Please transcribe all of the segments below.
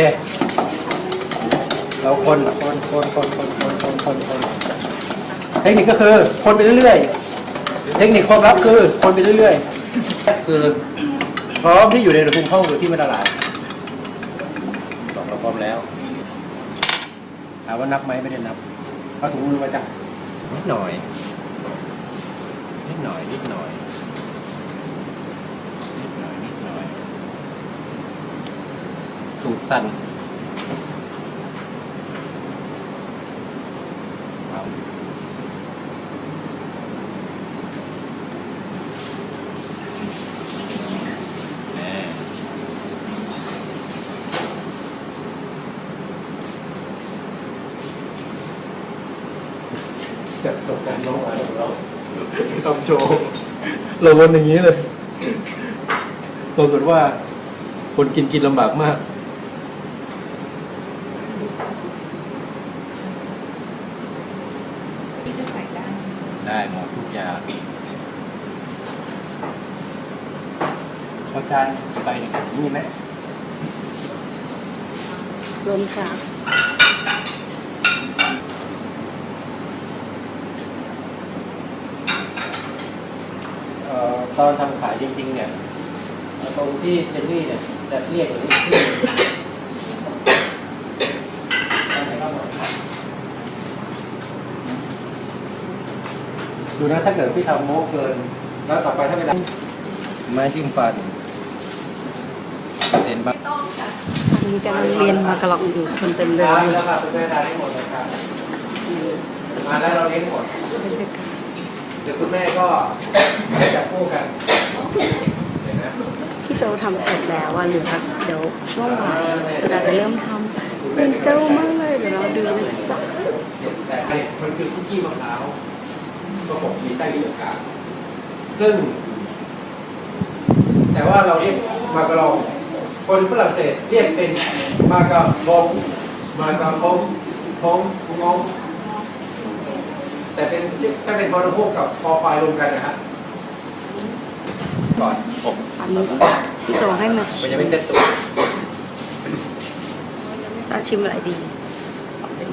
เคเราคนคนคนคนคนคนคนคนคนเทคนิคก็คือคนไปเรื่อยๆ เทคนิคความลับคือคนไปเรื่อยๆ คือพร้อมที่อยู่ในอุณหภูมิห้องหรือที่ไม่ละลายสองเราพร้อมแล้วถามว่านับไหมไม่ได้นับเอาถุงมือมาจับนิดหน่อย นิดหน่อยนิดหน่อย นิดหน่อย นิดหน่อย ตูดสั่นเอาแน่จัดประสบการณ์น้องหวานของเราไม่ต้องโชว์เราวนอย่างนี้เลยปรากฏว่าคนกินกินลำบากมาก ที่จะใส่ได้ ได้หมดทุกอย่าง เข้าใจไปหนึ่งนี่มีไหมรวมค่ะเอ่อตอนทำขายจริง ๆ เนี่ยเอ่อตรงที่เจนนี่เนี่ยจะเรียกอย่างนี้ชื่ออะไรก็บอกดูนะถ้าเกิดพี่ทำโม้เกิน แล้วต่อไปถ้าเวลาไม้จิ้มฟัน เซ็นบ้างอันนี้กำลังเรียนมากระลองอยู่คนเต็มเลยมาแล้วค่ะคุณแม่ทานได้หมดเลยค่ะมาแล้วเราเลี้ยงหมดเดี๋ยวคุณแม่ก็จับคู่กันเดี๋ยวนะพี่โจทำเสร็จแล้วว่าเหลือเดี๋ยวช่วงบ่ายสุดาจะเริ่มทำเป็นเก้ามากเลยเดี๋ยวเราดูเลยจ้ะแต่มันคือคุกกี้มะพร้าวก็ผมมีไส้อยู่ตรงกลางซึ่ง แต่ว่าเราเรียกมากะลอง คนฝรั่งเศสเรียกเป็นมากะบงมากะพงพงงงแต่เป็นถ้าเป็นพอนุพวกกับพอปลายรวมกันนะฮะก่อนผมอันนี้พี่โจให้มามันยังไม่เซ็ตตัวซาชิมอะไรดีเอาเป็น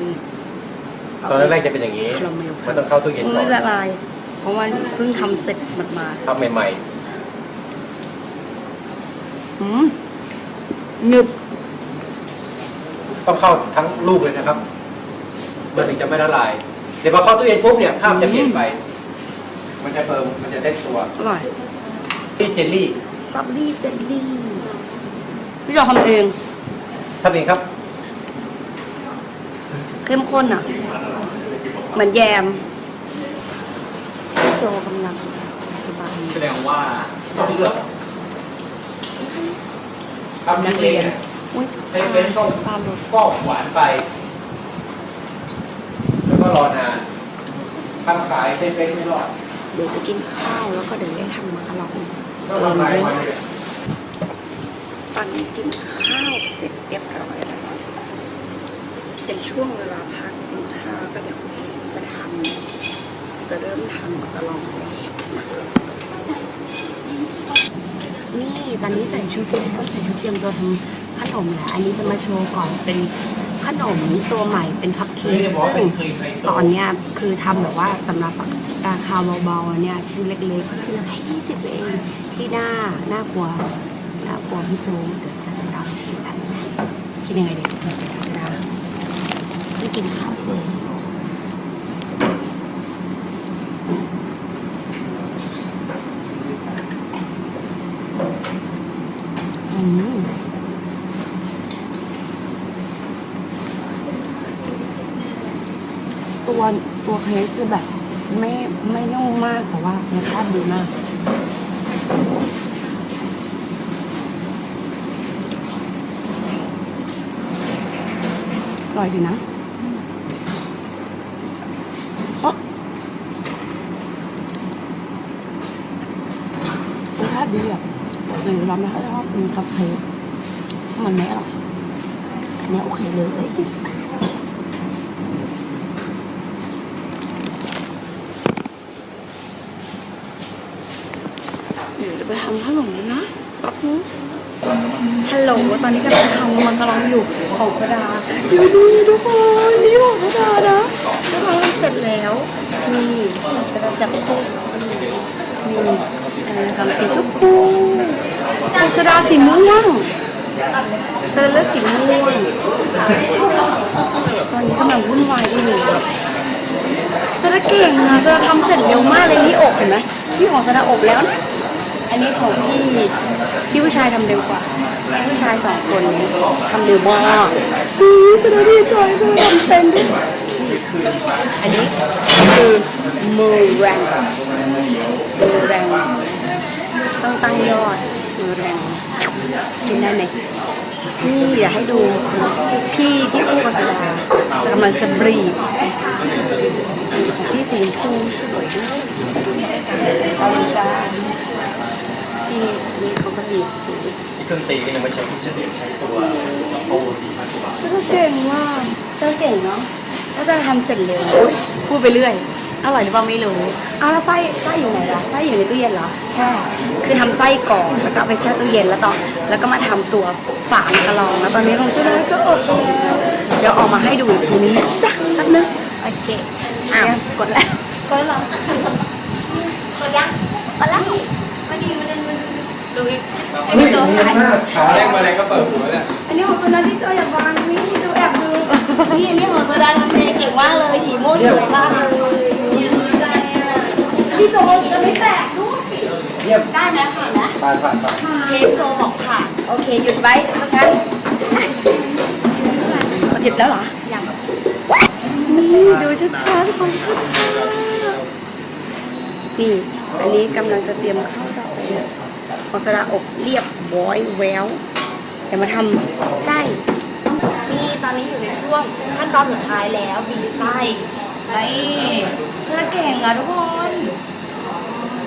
ตอนแรกๆจะเป็นอย่างนี้คาราเมลมันต้องเข้าตู้เย็นก่มืออนละลาย เพราะว่าเพิ่งทำเสร็จหมาดทำใหม่ๆหืม หนึบๆต้องเข้าทั้งลูกเลยนะครับ มันถึงจะไม่ละลายเดี๋ยวพอเข้าตู้เย็นปุ๊บเนี่ยภาพจะเปลี่ยนไป มันจะเพิ่มมันจะเซ็ตตัวอร่อยที่เจลลี่ซับลี่เจลลี่พี่โจทำเองทำเองครับ เข้มข้นอะ เหมือนแยมพี่โจกำลังอธิบายแสดงว่าต้องเลือก ทำยังเองเนี่ยอุ้ยเส้นเป็นต้องปลาหลุดก็หวานไป แล้วก็รอนานทำขายเส้นเป็นไม่รอดเดี๋ยวจะกินข้าวแล้วก็เดี๋ยวได้ทำมากระลองก็ทำลายมันเนี่ยตอนนี้กินข้าวเสร็จเรียบร้อยแล้วเป็นช่วงเวลาพักกินข้าวก็เดี๋ยวจะทำจะเริ่มทำมากระลองแล้วนี่ ตอนนี้ใส่ชุดแล้วใส่ชุดเตรียมตัวทำขนมแล้วอันนี้จะมาโชว์ก่อนเป็นขนมตัวใหม่เป็นคัพเค้กซึ่งตอนเนี้ยคือทำแบบว่าสำหรับราคาเบาๆเนี่ยชิ้นเล็กๆชิ้นละแค่ยี่สิบเองที่หน้าหน้ากลัวหน้ากลัวพี่โจเดี๋ยวจะได้จะดาวชิมอันนี้กินยังไงดีจะดาวไม่กินข้าวเสร็จอืม ตัวตัวเค้กจะแบบไม่ไม่นุ่มมากแต่ว่ารสชาติดีมากอร่อยดีนะรสชาติดีอะปกติเราไม่ค่อยชอบกินคาเฟ่มันไม่อร่อยอันนี้โอเคเลยยี่สิบบาท เดี๋ยวไปทำขนมแล้วนะแป๊บนึงฮัลโหลลตอนนี้กำลังทำมันกำลังอยู่ของสดาดูดีทุกคนนี่ของสดานะแล้วเราเสร็จแล้วนี่สดาจับคู่นี่ทำสีชมพูของสดาสีม่วงสดาเลือกสีม่วงตอนนี้กำลังวุ่นวายกันอยู่สดาเก่งนะสดาทำเสร็จเร็วมากเลยนี่อบเห็นไหมนี่ของสดาอบแล้วนะ อันนี้ของพี่พี่ผู้ชายทำเร็วกว่าพี่ผู้ชายสองคนนี้ทำเร็วมากดีสุดยอดดีใจสุดยอดทำเป็นด้วยอันนี้คือมือแรงมือแรงต้องตั้งยอดมือแรงกินได้ไหมนี่อยากให้ดูพี่ที่คู่กับสดาจะกำลังจะบรีบที่สีชมพูสวยด้วยเอาเลยจ้า ที่นี่เขาก็ดีสูงที่เครื่องตีก็ยังไม่ใช้ที่เฉลี่ยใช้ตัวโอสี่พันกว่าบาทก็เก่งว่ากเจ้าเก่งเนาะก็จะทำเสร็จเร็วพูดไปเรื่อยอร่อยหรือเปล่าไม่รู้เอาแล้วไส้ไส้อยู่ไหนล่ะไส้อยู่ในตู้เย็นเหรอใช่คือทำไส้ก่อนแล้วก็ไปแช่ตู้เย็นแล้วต่อแล้วก็มาทำตัวฝานกระลองแล้วตอนนี้ของเจ้าน้อยก็อบแล้วเดี๋ยวออกมาให้ดูอีกทีนึงนะจ้ะแป๊บนึงโอเคอ้าวกดแล้วกดแล้วเหรอกดยังกดแล้วมาดีมาดี มาดีดูดิให้พี่โจ๊กถ่ายขาแรกมาแรงก็เปิดหัวเนี่ยอันนี้ของโซดาที่เจออย่าวางนี่ดูแอบดูนี่อันนี้ของโซดาทำเองเก่งมากเลยสีม่วงสวยมากเลยยืนใจอะพี่โจจะไม่แตกด้วยเยี่ยมได้ไหมผ่านนะผ่านผ่านผ่านเชฟโจบอกผ่านโอเคหยุดไว้แล้วกันหยุดแล้วเหรอยังนี่ดูชัดๆของชัดนี่อันนี้กำลังจะเตรียมเข้าต่อไปเลย ของโซดาอบเรียบร้อยแววเดี๋ยวมาทำไส้นี่ตอนนี้อยู่ในช่วงขั้นตอนสุดท้ายแล้วบีบไส้นี่เชื่อเก่งอะทุกคน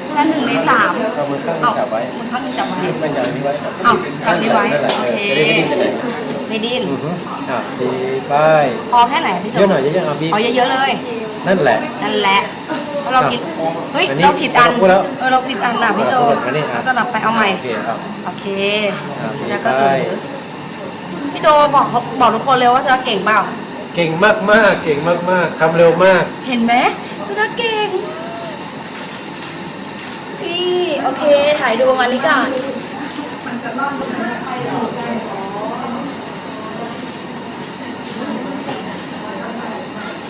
เชื่อหนึ่งในสามเอามือข้างหนึ่เอางจับไว้มือข้างหนึงจับไว้มันอย่างนี้ไว้เอาจับนี้ไว้นั่นแหละโอเอเคอจะได้ไม่ดิ้นไปไหนไม่ดิ้นอือฮึอะดีไปพอแค่ไหนพี่โจเยอะหน่อยเยอะๆเอาบีบเอาเยอะๆเลย นั่นแหละนั่นแหละเพราะเราคิด เฮ้ยอันนี้เราผิดอันเราพูดแล้วเออ เราผิดอันน่ะพี่โจอันนี้อะเราสลับไปเอาใหม่ โอเคเอาโอเคอะแล้วก็ไปเออพี่โจบอกเขาบอกทุกคนเลยว่าจะเก่งเปล่า เก่งมากมากๆเก่งมากมากๆทำเร็วมาก เห็นไหมคือน่าเก่งพี่โอเค ถ่ายดูประมาณนี้ก่อน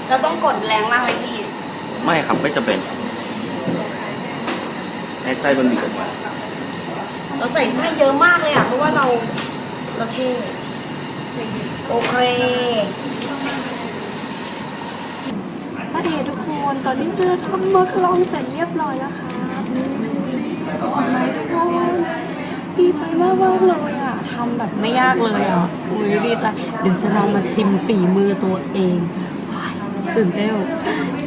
เราต้องกดแรงมากไหมพี่ ไม่ครับไม่จะเป็นให้ไส้มันบีบออกมาเราใส่ไส้เยอะมากเลยอะ เพราะว่าเราเราเท่โอเคสวัสดีทุกคน ตอนนี้เราทำมะคลองเสร็จเรียบร้อยแล้วค่ะนี่ดูสิสวยไหมทุกคนดีใจมากมากๆเลยอะทำแบบไม่ยากเลยอะ อุ้ยดีใจเดี๋ยวจะลองมาชิมฝีมือตัวเองว้ายตื่นเต้น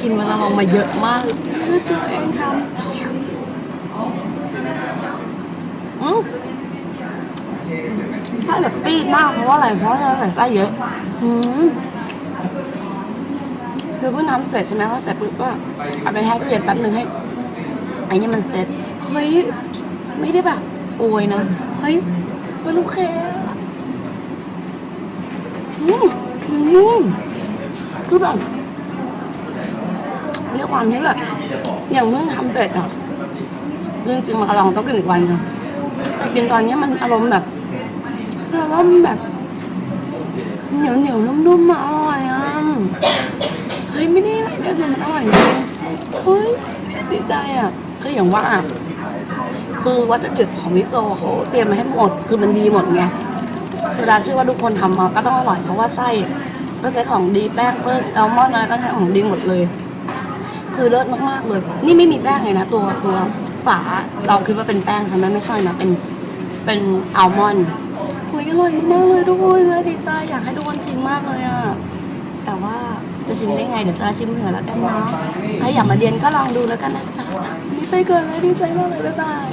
กินมาลองมาเยอะมากเพื่อตัวเองทำอืมไส้แบบปีดมากเพราะว่าอะไรเพราะเราใส่ไส้เยอะ อืมคือเพิ่งทำเสร็จใช่ไหมพอเสร็จปุ๊บก็เอาไปแช่ตู้เย็นแป๊บนึงให้ไอ้นี่มันเซ็ตเฮ้ยไม่ได้แบบโอยนะเฮ้ยมันโอเคอืมอืมคือแบบ ด้วยความที่แบบอย่างเมื่อทำเสร็จอะเรื่องจริงมาลองต้องกินอีกวันนึงแต่กินตอนนี้มันอารมณ์แบบแสดงว่ามันแบบเหนียวเหนียวนุ่มๆมาอร่อยอะเฮ้ยไม่ได้อะไรเลยแต่มันอร่อยจริงเฮ้ยดีใจอะคืออย่างว่าคือวัตถุดิบของมิโจเขาเตรียมมาให้หมด คือมันดีหมดไงสุดาเชื่อว่าทุกคนทำมาก็ต้องอร่อยเพราะว่าไส้ก็ใช้ของดีแป้งเปิ้ลแอลมอนอะไรก็ใช้ของดีหมดเลย คือเลิศมากๆเลย นี่ไม่มีแป้งเลยนะ ตัวตัวฝาเราคิดว่าเป็นแป้งใช่ไหมไม่ใช่นะเป็นเป็นอัลมอนด์คุยอร่อยมากเลยทุกคนเลยดีใจอยากให้ทุกคนชิมมากเลยอะแต่ว่าจะชิมได้ไงเดี๋ยวจะชิมเผื่อแล้วกันเนาะใครอยากมาเรียนก็ลองดูแล้วกันนะจ๊ะนี่ไปเกินเลยดีใจมากเลยบ๊ายบาย